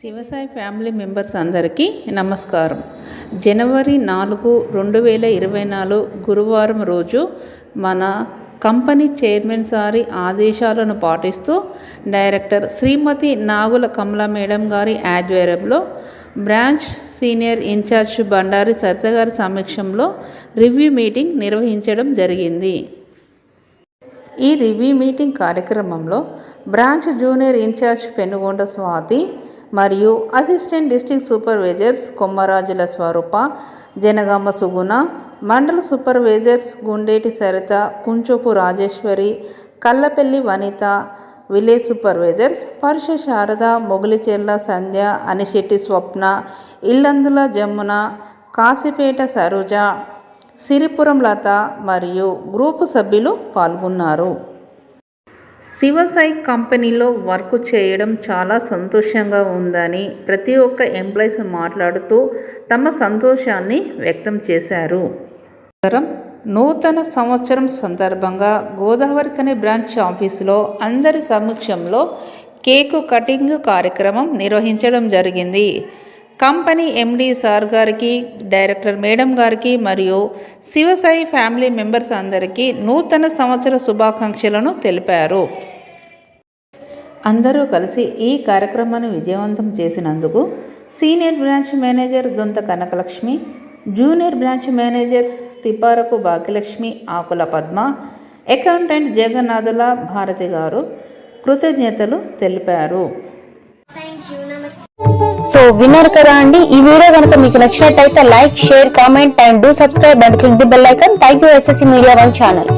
Shivasai family members అందరికీ నమస్కారం. జనవరి నాలుగు రెండు వేల ఇరవై నాలుగు గురువారం రోజు మన కంపెనీ చైర్మన్ సారి ఆదేశాలను పాటిస్తూ డైరెక్టర్ శ్రీమతి నాగుల కమలా మేడం గారి ఆధ్వర్యంలో బ్రాంచ్ సీనియర్ ఇన్ఛార్జ్ బండారి సరితగారి సమక్షంలో రివ్యూ మీటింగ్ నిర్వహించడం జరిగింది. ఈ రివ్యూ మీటింగ్ కార్యక్రమంలో branch junior incharge Penugonda Swathi మరియు assistant district supervisors Kommarajula Swarupa Janagama Suguna mandal supervisors Gundeti Saritha Kunchopu Rajeshwari Kallapalli Vanitha village supervisors Parusha Sharada Mogulicherla సంధ్య అనిశెట్టి స్వప్న ఇల్లందుల జమున కాశీపేట సరోజ సిరిపురం లత మరియు group సభ్యులు పాల్గొన్నారు. శివసాయి కంపెనీలో వర్క్ చేయడం చాలా సంతోషంగా ఉందని ప్రతి ఒక్క ఎంప్లాయీస్ మాట్లాడుతూ తమ సంతోషాన్ని వ్యక్తం చేశారు. నూతన సంవత్సరం సందర్భంగా గోదావరికని బ్రాంచ్ ఆఫీసులో అందరి సమక్షంలో కేకు కటింగ్ కార్యక్రమం నిర్వహించడం జరిగింది. కంపెనీ ఎండి సార్ గారికి డైరెక్టర్ మేడం గారికి మరియు శివసాయి ఫ్యామిలీ మెంబర్స్ అందరికీ నూతన సంవత్సర శుభాకాంక్షలను తెలిపారు. అందరూ కలిసి ఈ కార్యక్రమాన్ని విజయవంతం చేసినందుకు senior branch manager Donta Kanakalakshmi junior branch managers Tipparapu Bhagyalakshmi Akula Padma accountant Jagannathula Bharathi గారు కృతజ్ఞతలు తెలిపారు. సో విన్నారు కదా అండి ఈ వీడియో కనుక మీకు నచ్చినట్టయితే like share comment and do subscribe and click the bell icon. Thank you SSC media one channel.